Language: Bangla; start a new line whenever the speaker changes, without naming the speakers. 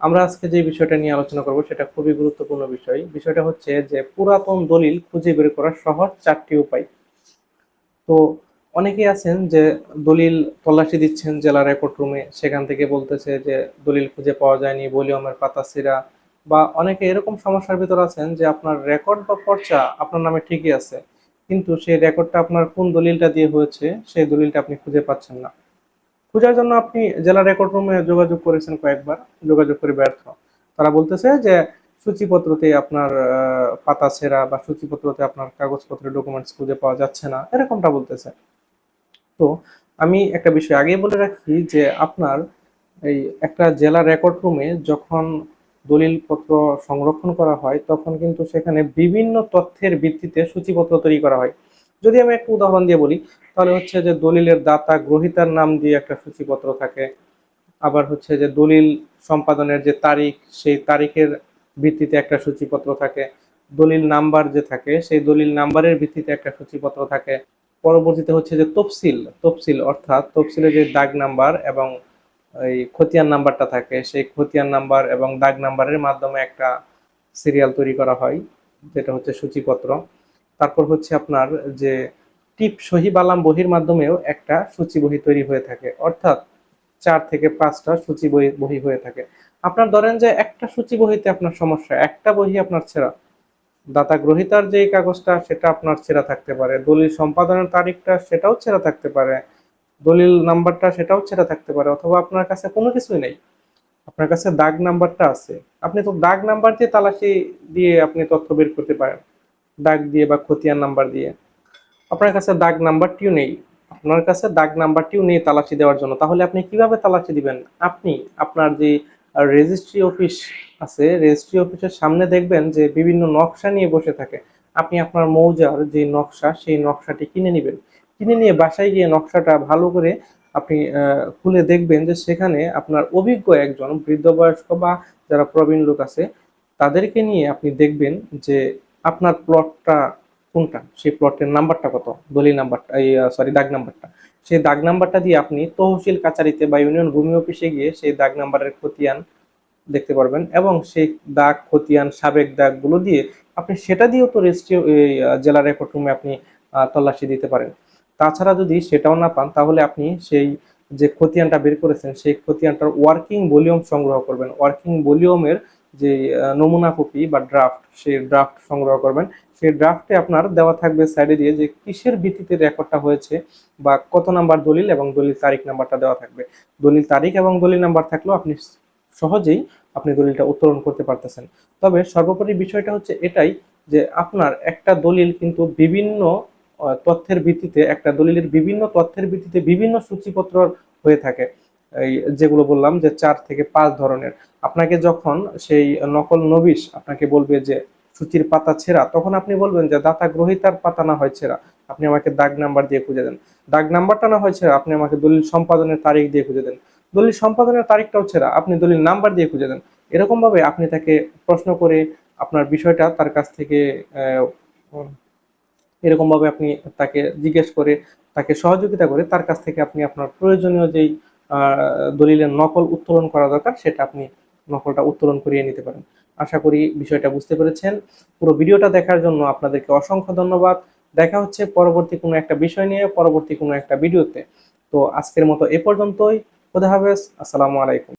আমরা আজকে যে বিষয়টা নিয়ে আলোচনা করব সেটা খুবই গুরুত্বপূর্ণ বিষয়। বিষয়টা হচ্ছে যে পুরাতন দলিল খুঁজে বের করার সহজ চারটি উপায়। তো অনেকেই আছেন যে দলিল তল্লাশি দিচ্ছেন জেলা রেকর্ড রুমে সেখান থেকে বলতেছে যে দলিল খুঁজে পাওয়া যায়নি ভলিউমের পাতা ছিঁড়া। বা অনেকে এরকম সমস্যার ভিতর আছেন যে আপনার রেকর্ড বা পর্চা আপনার নামে ঠিকই আছে, কিন্তু সেই রেকর্ডটা আপনার কোন দলিলটা দিয়ে হয়েছে, সেই দলিলটা আপনি খুঁজে পাচ্ছেন না। খোঁজার জন্য আপনি জেলা রেকর্ড রুমে যোগাযোগ করেছেন কয়েকবার, যোগাযোগ করে ব্যর্থ। তারা বলতেছে যে সূচিপত্রতে আপনার পাতা ছেঁড়া বা সূচিপত্রতে আপনার কাগজপত্রের ডকুমেন্টস খুঁজে পাওয়া যাচ্ছে না, এরকমটা বলতেছে। তো আমি একটা বিষয় আগেই বলে রাখি যে আপনার এই একটা জেলা রেকর্ড রুমে যখন দলিলপত্র সংরক্ষণ করা হয়, তখন কিন্তু সেখানে বিভিন্ন তথ্যের ভিত্তিতে সূচিপত্র তৈরি করা হয়। যদি আমি একটা উদাহরণ দিয়ে বলি তাহলে হচ্ছে যে দলিলের দাতা গ্রহীতার নাম দিয়ে একটা সূচিপত্র থাকে। আবার হচ্ছে যে দলিল সম্পাদনের যে তারিখ, সেই তারিখের ভিত্তিতে একটা সূচিপত্র থাকে। দলিল নাম্বার যে থাকে, সেই দলিল নাম্বারের ভিত্তিতে একটা সূচিপত্র থাকে। পরবর্তীতে হচ্ছে যে তফসিল তফসিল অর্থাৎ তফসিলের যে দাগ নাম্বার এবং এই খতিয়ান নাম্বারটা থাকে, সেই খতিয়ান নাম্বার এবং দাগ নাম্বারের মাধ্যমে একটা সিরিয়াল তৈরি করা হয়, যেটা হচ্ছে সূচিপত্র। তারপর হচ্ছে আপনার যে টিপ সহি বালাম বহির মাধ্যমেও একটা সূচি বহি তৈরি হয়ে থাকে। অর্থাৎ চার থেকে পাঁচটা সূচি বহি বহি হয়ে থাকে। আপনার ধরেন যে একটা সূচি বহিতে আপনার সমস্যা, একটা বহি আপনার ছেঁড়া। দাতা গ্রহীতার যে কাগজটা, সেটা আপনার ছেঁড়া থাকতে পারে। দলিল সম্পাদনের তারিখটা, সেটাও ছেঁড়া থাকতে পারে। দলিল নাম্বারটা, সেটাও ছেঁড়া থাকতে পারে। অথবা আপনার কাছে কোনো কিছুই নেই। আপনার কাছে দাগ নাম্বারটা আছে। আপনি তো দাগ নাম্বার দিয়ে তালাশি দিয়ে আপনি তথ্য বের করতে পারেন। দাগ দিয়ে বা খতিয়ান নাম্বার দিয়ে। আপনার কাছে দাগ নাম্বারটিও নেই, আপনার কাছে দাগ নাম্বারটিও নেই তালাশি দেওয়ার জন্য, তাহলে আপনি কীভাবে তালাশি দিবেন? আপনি আপনার যে রেজিস্ট্রি অফিস আছে রেজিস্ট্রি অফিসের সামনে দেখবেন যে বিভিন্ন নকশা নিয়ে বসে থাকে। আপনি আপনার মৌজার যে নকশা, সেই নকশাটি কিনে নেবেন। কিনে নিয়ে বাসায় গিয়ে নকশাটা ভালো করে আপনি খুলে দেখবেন যে সেখানে আপনার অভিজ্ঞ একজন, বৃদ্ধ বয়স্ক বা যারা প্রবীণ লোক আছে, তাদেরকে নিয়ে আপনি দেখবেন যে আপনার প্লটটা কোনটা? সেই প্লটের নাম্বারটা কত? দলিল নাম্বারটা এই সরি দাগ নাম্বারটা সেই দাগ নাম্বারটা দিয়ে আপনি তহসিল কাচারিতে বা ইউনিয়ন ভূমি অফিসে গিয়ে সেই দাগ নাম্বারের খতিয়ান দেখতে পারবেন এবং সেই দাগ, খতিয়ান, সাবেক দাগগুলো দিয়ে আপনি সেটা দিয়েও তো রেজিস্ট্রি জেলা রেকর্ড রুমে আপনি তল্লাশি দিতে পারেন। তাছাড়া যদি সেটাও না পান, তাহলে আপনি সেই যে খতিয়ানটা বের করেছেন, সেই খতিয়ানটার ওয়ার্কিং ভলিউম সংগ্রহ করবেন। ওয়ার্কিং ভলিউমের যে নমুনা কপি বা ড্রাফট সেই ড্রাফট সংগ্রহ করবেন। সেই ড্রাফটে আপনার দেওয়া থাকবে সাইডে দিয়ে যে কিসের ভিত্তিতে রেকর্ডটা হয়েছে বা কত নাম্বার দলিল এবং দলিল তারিখ নাম্বারটা দেওয়া থাকবে। দলিল তারিখ এবং দলিল নাম্বার থাকলেও আপনি সহজেই আপনি দলিলটা উত্তোলন করতে পারতেছেন। তবে সর্বোপরি বিষয়টা হচ্ছে এটাই যে, আপনার একটা দলিল কিন্তু বিভিন্ন তথ্যের ভিত্তিতে, একটা দলিলের বিভিন্ন তথ্যের ভিত্তিতে বিভিন্ন সূচিপত্র হয়ে থাকে। যেগুলো বললাম যে চার থেকে পাঁচ ধরনের। আপনাকে যখন সেই নকল নবিশ আপনাকে বলবে যে সূচির পাতা ছেঁড়া তখন আপনি বলবেন যে দাতা গ্রহীতার পাতা না হয় ছেঁড়া আপনি আমাকে দাগ নাম্বার দিয়ে খুঁজে দেন। দাগ নাম্বারটা না হয় ছেঁড়া আপনি আমাকে দলিল সম্পাদনের তারিখ দিয়ে খুঁজে দেন। দলিল সম্পাদনের তারিখটাও ছেঁড়া আপনি দলিল নাম্বার দিয়ে খুঁজে দেন। এরকম ভাবে আপনি তাকে প্রশ্ন করে আপনার বিষয়টা তার কাছ থেকে আহ, উম, এরকম ভাবে আপনি তাকে জিজ্ঞেস করে তাকে সহযোগিতা করে তার কাছ থেকে আপনি আপনার প্রয়োজনীয় যেই দলিলের নকল উত্তোলন করা দরকার, সেটা আপনি নকলটা উত্তোলন করিয়ে নিতে পারেন। আশা করি বিষয়টা বুঝতে পেরেছেন। পুরো ভিডিওটা দেখার জন্য আপনাদেরকে অসংখ্য ধন্যবাদ। দেখা হচ্ছে পরবর্তী কোনো একটা বিষয় নিয়ে, পরবর্তী কোনো একটা ভিডিওতে। তো আজকের মতো এ পর্যন্তই। খোদা হাফেজ। আসসালামু আলাইকুম।